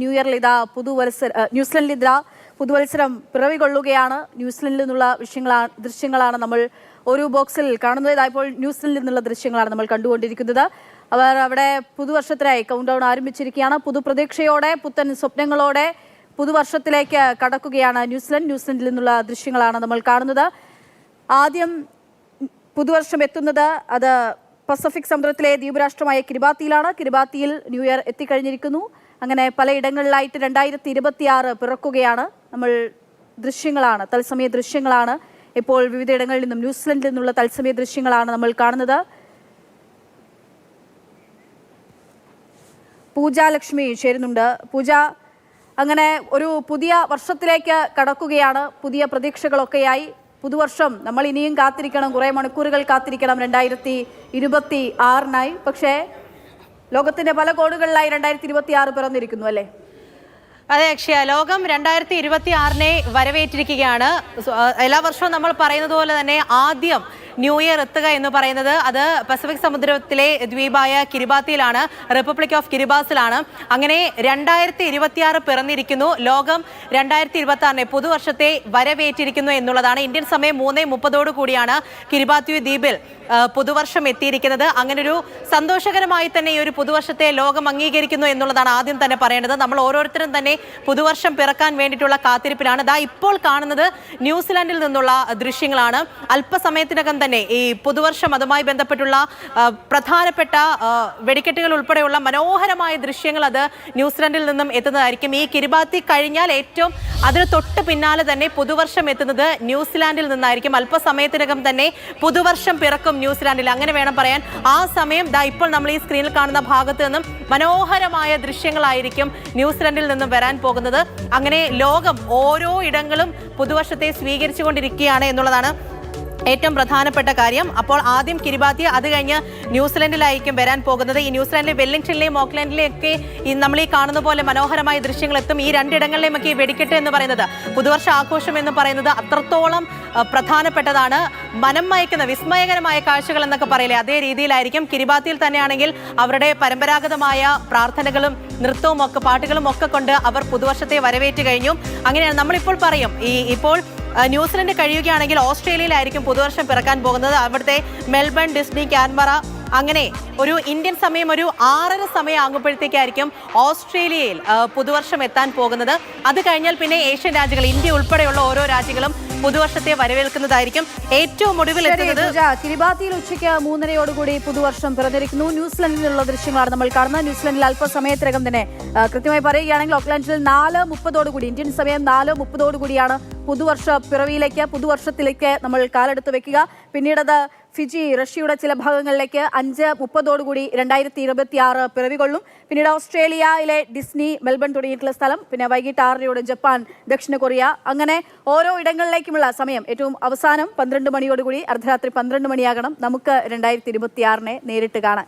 New ഇയറിൽ ഇതാ പുതുവത്സര ന്യൂസിലൻഡിൽ ഇതാ പുതുവത്സരം പിറവികൊള്ളുകയാണ്. ന്യൂസിലൻഡിൽ നിന്നുള്ള വിഷയങ്ങളാണ് ദൃശ്യങ്ങളാണ് നമ്മൾ ഒരു ബോക്സിൽ കാണുന്നത് ഇതായപ്പോൾ ന്യൂസിലൻഡിൽ നിന്നുള്ള ദൃശ്യങ്ങളാണ് നമ്മൾ കണ്ടുകൊണ്ടിരിക്കുന്നത്. അവർ അവിടെ പുതുവർഷത്തിനായി കൗണ്ട് ഡൗൺ ആരംഭിച്ചിരിക്കുകയാണ്. പുതുപ്രതീക്ഷയോടെ പുത്തൻ സ്വപ്നങ്ങളോടെ പുതുവർഷത്തിലേക്ക് കടക്കുകയാണ് ന്യൂസിലൻഡ്. ന്യൂസിലൻഡിൽ നിന്നുള്ള ദൃശ്യങ്ങളാണ് നമ്മൾ കാണുന്നത്. ആദ്യം പുതുവർഷം എത്തുന്നത് അത് പസഫിക് സമുദ്രത്തിലെ ദ്വീപരാഷ്ട്രമായ കിരിബാത്തിയിലാണ്. കിരിബാത്തിയിൽ ന്യൂ ഇയർ എത്തിക്കഴിഞ്ഞിരിക്കുന്നു. അങ്ങനെ പലയിടങ്ങളിലായിട്ട് രണ്ടായിരത്തി ഇരുപത്തിയാറ് പിറക്കുകയാണ്. നമ്മൾ ദൃശ്യങ്ങളാണ് തത്സമയ ദൃശ്യങ്ങളാണ്. ഇപ്പോൾ വിവിധ ഇടങ്ങളിൽ നിന്നും ന്യൂസിലൻഡിൽ നിന്നുള്ള തത്സമയ ദൃശ്യങ്ങളാണ് നമ്മൾ കാണുന്നത്. പൂജ ലക്ഷ്മി ചേരുന്നുണ്ട്. പൂജ അങ്ങനെ ഒരു പുതിയ വർഷത്തിലേക്ക് കടക്കുകയാണ്. പുതിയ പ്രതീക്ഷകളൊക്കെയായി. പുതുവർഷം നമ്മൾ ഇനിയും കാത്തിരിക്കണം കുറേ മണിക്കൂറുകൾ കാത്തിരിക്കണം രണ്ടായിരത്തി ഇരുപത്തി ആറിനായി പക്ഷേ ലോകത്തിന്റെ പല കോണുകളിലായി രണ്ടായിരത്തി ഇരുപത്തി ആറ് പിറന്നിരിക്കുന്നു അല്ലേ? അതെ അക്ഷയ. ലോകം രണ്ടായിരത്തി ഇരുപത്തി ആറിനെ വരവേറ്റിരിക്കുകയാണ് എല്ലാ വർഷവും നമ്മൾ പറയുന്നത് പോലെ തന്നെ ആദ്യം ന്യൂ ഇയർ എത്തുക എന്ന് പറയുന്നത് അത് പസഫിക് സമുദ്രത്തിലെ ദ്വീപായ കിരിബാത്തിയിലാണ് റിപ്പബ്ലിക് ഓഫ് കിരിബാസിലാണ് അങ്ങനെ രണ്ടായിരത്തി ഇരുപത്തിയാറ് പിറന്നിരിക്കുന്നു. ലോകം രണ്ടായിരത്തി ഇരുപത്തി ആറിനെ പുതുവർഷത്തെ വരവേറ്റിരിക്കുന്നു എന്നുള്ളതാണ്. ഇന്ത്യൻ സമയം മൂന്ന് മുപ്പതോടു കൂടിയാണ് കിരിബാത്തി ദ്വീപിൽ പുതുവർഷം എത്തിയിരിക്കുന്നത്. അങ്ങനെ ഒരു സന്തോഷകരമായി തന്നെ ഈ ഒരു പുതുവർഷത്തെ ലോകം അംഗീകരിക്കുന്നു എന്നുള്ളതാണ് ആദ്യം തന്നെ പറയേണ്ടത്. നമ്മൾ ഓരോരുത്തരും തന്നെ പുതുവർഷം പിറക്കാൻ വേണ്ടിയിട്ടുള്ള കാത്തിരിപ്പിലാണ്. ഇതാ ഇപ്പോൾ കാണുന്നത് ന്യൂസിലാൻഡിൽ നിന്നുള്ള ദൃശ്യങ്ങളാണ്. അല്പസമയത്തിനകം തന്നെ ഈ പുതുവർഷം അതുമായി ബന്ധപ്പെട്ടുള്ള പ്രധാനപ്പെട്ട വെടിക്കെട്ടുകൾ ഉൾപ്പെടെയുള്ള മനോഹരമായ ദൃശ്യങ്ങൾ അത് ന്യൂസിലൻഡിൽ നിന്നും എത്തുന്നതായിരിക്കും. ഈ കിരിബാത്തി കഴിഞ്ഞാൽ ഏറ്റവും അതിന് തൊട്ട് പിന്നാലെ തന്നെ പുതുവർഷം എത്തുന്നത് ന്യൂസിലാൻഡിൽ നിന്നായിരിക്കും. അല്പസമയത്തിനകം തന്നെ പുതുവർഷം പിറക്കും ന്യൂസിലാൻഡിൽ. അങ്ങനെ വേണം പറയാൻ. ആ സമയം ദാ ഇപ്പോൾ നമ്മൾ ഈ സ്ക്രീനിൽ കാണുന്ന ഭാഗത്ത് നിന്നും മനോഹരമായ ദൃശ്യങ്ങളായിരിക്കും ന്യൂസിലൻഡിൽ നിന്നും വരാൻ പോകുന്നത്. അങ്ങനെ ലോകം ഓരോ ഇടങ്ങളും പുതുവർഷത്തെ സ്വീകരിച്ചുകൊണ്ടിരിക്കുകയാണ് എന്നുള്ളതാണ് ഏറ്റവും പ്രധാനപ്പെട്ട കാര്യം. അപ്പോൾ ആദ്യം കിരിബാത്തി അത് കഴിഞ്ഞ് ന്യൂസിലൻഡിലായിരിക്കും വരാൻ പോകുന്നത്. ഈ ന്യൂസിലൻഡിലെ വെല്ലിംഗ്ടണിലെയും ഓക്ലൻഡിലെയും ഒക്കെ ഈ നമ്മൾ ഈ കാണുന്ന പോലെ മനോഹരമായ ദൃശ്യങ്ങൾ എത്തും ഈ രണ്ടിടങ്ങളിലെയും ഒക്കെ ഈ വെടിക്കെട്ട് എന്ന് പറയുന്നത് പുതുവർഷ ആഘോഷം എന്ന് പറയുന്നത് അത്രത്തോളം പ്രധാനപ്പെട്ടതാണ്. മനം മയക്കുന്ന വിസ്മയകരമായ കാഴ്ചകൾ എന്നൊക്കെ പറയില്ലേ അതേ രീതിയിലായിരിക്കും. കിരിബാത്തിയിൽ തന്നെയാണെങ്കിൽ അവരുടെ പരമ്പരാഗതമായ പ്രാർത്ഥനകളും നൃത്തവും ഒക്കെ പാട്ടുകളും ഒക്കെ കൊണ്ട് അവർ പുതുവർഷത്തെ വരവേറ്റ് കഴിഞ്ഞു. അങ്ങനെയാണ് നമ്മളിപ്പോൾ പറയും. ഈ ഇപ്പോൾ ന്യൂസിലൻഡ് കഴിയുകയാണെങ്കിൽ ഓസ്ട്രേലിയയിലായിരിക്കും പുതുവർഷം പിറക്കാൻ പോകുന്നത്. അവിടുത്തെ മെൽബൺ ഡിസ്നി ക്യാൻബറ അങ്ങനെ ഒരു ഇന്ത്യൻ സമയം ഒരു ആറര സമയം ആകുമ്പോഴത്തേക്കായിരിക്കും ഓസ്ട്രേലിയയിൽ പുതുവർഷം എത്താൻ പോകുന്നത്. അത് കഴിഞ്ഞാൽ പിന്നെ ഏഷ്യൻ രാജ്യങ്ങൾ ഇന്ത്യ ഉൾപ്പെടെയുള്ള ഓരോ രാജ്യങ്ങളും പുതുവർഷത്തെ വരവേൽക്കുന്നതായിരിക്കും ഏറ്റവും ഒടുവിൽ കിരിബാത്തിയിൽ ഉച്ചയ്ക്ക് മൂന്നരയോടുകൂടി പുതുവർഷം പിറന്നിരിക്കുന്നു ന്യൂസിലൻഡിൽ നിന്നുള്ള ദൃശ്യങ്ങളാണ് നമ്മൾ കാണുന്നത്. ന്യൂസിലൻഡിൽ അല്പസമയത്തിനകം തന്നെ കൃത്യമായി പറയുകയാണെങ്കിൽ ഓക്ലാൻഡിൽ നാല് മുപ്പതോടുകൂടി ഇന്ത്യൻ സമയം നാല് മുപ്പതോടുകൂടിയാണ് പുതുവർഷ പിറവിയിലേക്ക് പുതുവർഷത്തിലേക്ക് നമ്മൾ കാലെടുത്ത് വെക്കുക. പിന്നീടത് ഫിജി റഷ്യയുടെ ചില ഭാഗങ്ങളിലേക്ക് അഞ്ച് മുപ്പതോടുകൂടി രണ്ടായിരത്തി ഇരുപത്തി ആറ് പിറവികൊള്ളും. പിന്നീട് ഓസ്ട്രേലിയയിലെ ഡിസ്നി മെൽബൺ തുടങ്ങിയിട്ടുള്ള സ്ഥലം പിന്നെ വൈകിട്ട് ആറിനോട് ജപ്പാൻ ദക്ഷിണ കൊറിയ അങ്ങനെ ഓരോ ഇടങ്ങളിലേക്കുമുള്ള സമയം. ഏറ്റവും അവസാനം പന്ത്രണ്ട് മണിയോടുകൂടി അർദ്ധരാത്രി പന്ത്രണ്ട് മണിയാകണം. നമുക്ക് രണ്ടായിരത്തി ഇരുപത്തിയാറിനെ നേരിട്ട് കാണാൻ.